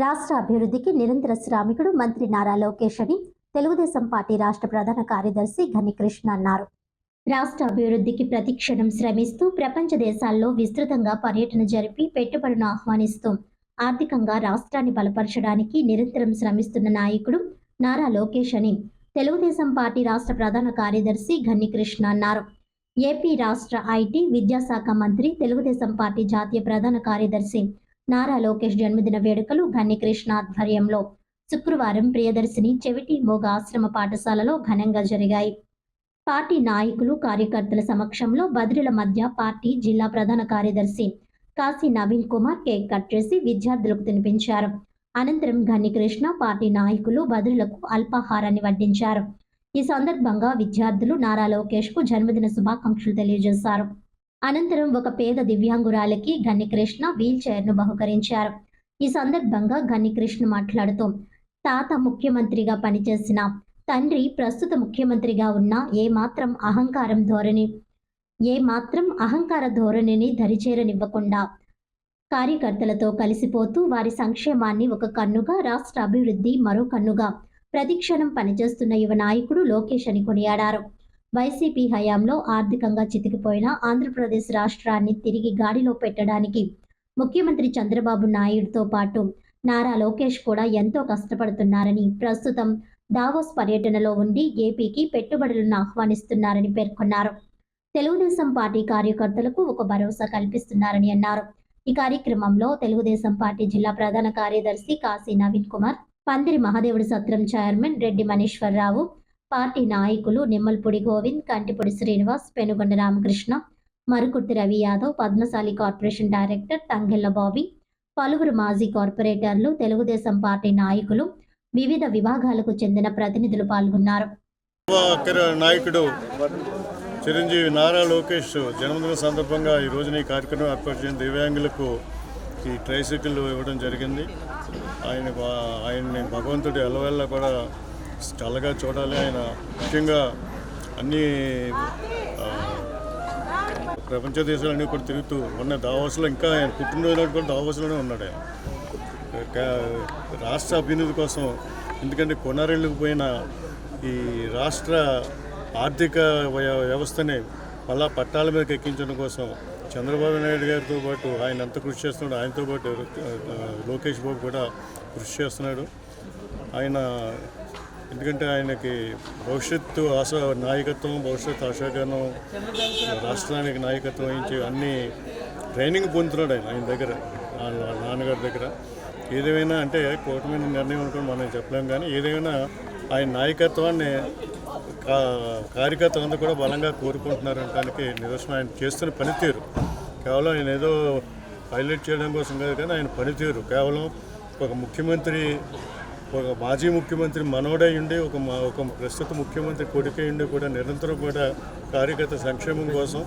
రాష్ట్ర అభివృద్ధికి నిరంతర శ్రామికుడు మంత్రి నారా లోకేష్ అని తెలుగుదేశం పార్టీ రాష్ట్ర ప్రధాన కార్యదర్శి ఘనికృష్ణ అన్నారు. రాష్ట్ర అభివృద్ధికి ప్రతిక్షణం శ్రమిస్తూ ప్రపంచ దేశాల్లో విస్తృతంగా పర్యటన జరిపి పెట్టుబడులను ఆహ్వానిస్తూ ఆర్థికంగా రాష్ట్రాన్ని బలపరచడానికి నిరంతరం శ్రమిస్తున్న నాయకుడు నారా లోకేష్ అని తెలుగుదేశం పార్టీ రాష్ట్ర ప్రధాన కార్యదర్శి ఘన్నికృష్ణ అన్నారు. ఏపీ రాష్ట్ర ఐటీ విద్యాశాఖ మంత్రి తెలుగుదేశం పార్టీ జాతీయ ప్రధాన కార్యదర్శి నారా లోకేష్ జన్మదిన వేడుకలు ఘన్నికృష్ణ ఆధ్వర్యంలో శుక్రవారం ప్రియదర్శిని చెవిటి మోగ ఆశ్రమ పాఠశాలలో ఘనంగా జరిగాయి. పార్టీ నాయకులు కార్యకర్తల సమక్షంలో బదిలీల మధ్య పార్టీ జిల్లా ప్రధాన కార్యదర్శి కాశీ నవీన్ కుమార్ కేక్ కట్ చేసి విద్యార్థులకు తినిపించారు. అనంతరం ఘన్నికృష్ణ పార్టీ నాయకులు బదులులకు అల్పాహారాన్ని వడ్డించారు. ఈ సందర్భంగా విద్యార్థులు నారా లోకేష్కు జన్మదిన శుభాకాంక్షలు తెలియజేశారు. అనంతరం ఒక పేద దివ్యాంగురాలకి గన్నికృష్ణ వీల్ చైర్ను బహుకరించారు. ఈ సందర్భంగా గన్నికృష్ణ మాట్లాడుతూ తాత ముఖ్యమంత్రిగా పనిచేసిన తండ్రి ప్రస్తుత ముఖ్యమంత్రిగా ఉన్న ఏ మాత్రం అహంకారం ధోరణి ఏ మాత్రం అహంకార ధోరణిని దరిచేరనివ్వకుండా కార్యకర్తలతో కలిసిపోతూ వారి సంక్షేమాన్ని ఒక కన్నుగా రాష్ట్ర అభివృద్ధి మరో కన్నుగా ప్రతిక్షణం పనిచేస్తున్న యువ నాయకుడు లోకేష్ అని కొనియాడారు. వైసీపీ హయాంలో ఆర్థికంగా చితికిపోయిన ఆంధ్రప్రదేశ్ రాష్ట్రాన్ని తిరిగి గాడిలో పెట్టడానికి ముఖ్యమంత్రి చంద్రబాబు నాయుడుతో పాటు నారా లోకేష్ కూడా ఎంతో కష్టపడుతున్నారని ప్రస్తుతం దావోస్ పర్యటనలో ఉండి ఏపీకి పెట్టుబడులను ఆహ్వానిస్తున్నారని పేర్కొన్నారు. తెలుగుదేశం పార్టీ కార్యకర్తలకు ఒక భరోసా కల్పిస్తున్నారని అన్నారు. ఈ కార్యక్రమంలో తెలుగుదేశం పార్టీ జిల్లా ప్రధాన కార్యదర్శి కాశీ నవీన్ కుమార్ పందిరి మహాదేవుడి సత్రం చైర్మన్ రెడ్డి మనీశ్వరరావు పార్టీ నాయకులు నిమ్మల్పూడి గోవింద్ కంటిపొడి శ్రీనివాస్ పెనుగొండ రామకృష్ణ మరుకుర్తి రవి యాదవ్ పద్మశాలి కార్పొరేషన్ డైరెక్టర్ తంగెళ్ళ బాబీ పలువురు మాజీ కార్పొరేటర్లు తెలుగుదేశం పార్టీ నాయకులు వివిధ విభాగాలకు చెందిన ప్రతినిధులు పాల్గొన్నారు. నాయకుడు చిరంజీవి నారా లోకేష్ జన్మదిన సందర్భంగా ఈ రోజున ఈ కార్యక్రమం ఏర్పాటు చేసిన దివ్యాంగులకు ఈ ట్రైసైకిల్ ఇవ్వడం జరిగింది. ఆయన ఆయన్ని భగవంతుడు అలవల్ల కూడా చల్లగా చూడాలి ఆయన. ముఖ్యంగా అన్ని ప్రపంచ దేశాలన్నీ కూడా తిరుగుతూ ఉన్న దావాసులో ఇంకా ఆయన పుట్టినరోజు కూడా దావాసులోనే ఉన్నాడు ఆయన. రాష్ట్ర అభివృద్ధి కోసం ఎందుకంటే కొనారెళ్ళకు పోయిన ఈ రాష్ట్ర ఆర్థిక వ్యవస్థని మళ్ళా పట్టాల మీదకి ఎక్కించడం కోసం చంద్రబాబు నాయుడు గారితో పాటు ఆయన ఎంత కృషి చేస్తున్నాడు ఆయనతో పాటు లోకేష్ బాబు కూడా కృషి చేస్తున్నాడు. ఆయన ఎందుకంటే ఆయనకి భవిష్యత్తు ఆశ నాయకత్వం భవిష్యత్తు ఆశాగానం రాష్ట్రానికి నాయకత్వం వహించి అన్ని ట్రైనింగ్ పొందుతున్నాడు ఆయన ఆయన దగ్గర నాన్నగారి దగ్గర. ఏదేమైనా అంటే కూటమి నిర్ణయం అనుకుని మనం చెప్పలేం కానీ ఏదేమైనా ఆయన నాయకత్వాన్ని కా కార్యకర్తలందరూ కూడా బలంగా కోరుకుంటున్నారు అనడానికి నిదర్శనం. ఆయన చేస్తున్న పనితీరు కేవలం ఆయన ఏదో హైలైట్ చేయడం కోసం కాదు కానీ ఆయన పనితీరు. కేవలం ఒక ముఖ్యమంత్రి ఒక మాజీ ముఖ్యమంత్రి మనోడై ఉండి ఒక మా- ఒక ప్రస్తుత ముఖ్యమంత్రి కొడుకై ఉండి కూడా నిరంతరం కూడా కార్యకర్త సంక్షేమం కోసం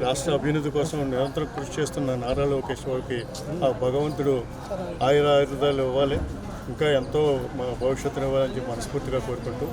రాష్ట్ర అభివృద్ధి కోసం నిరంతరం కృషి చేస్తున్న నారా లోకేష్ బాబుకి ఆ భగవంతుడు ఆయుర ఆయుర్దాలు ఇవ్వాలి. ఇంకా ఎంతో భవిష్యత్తును ఇవ్వాలని చెప్పి మనస్ఫూర్తిగా కోరుకుంటూ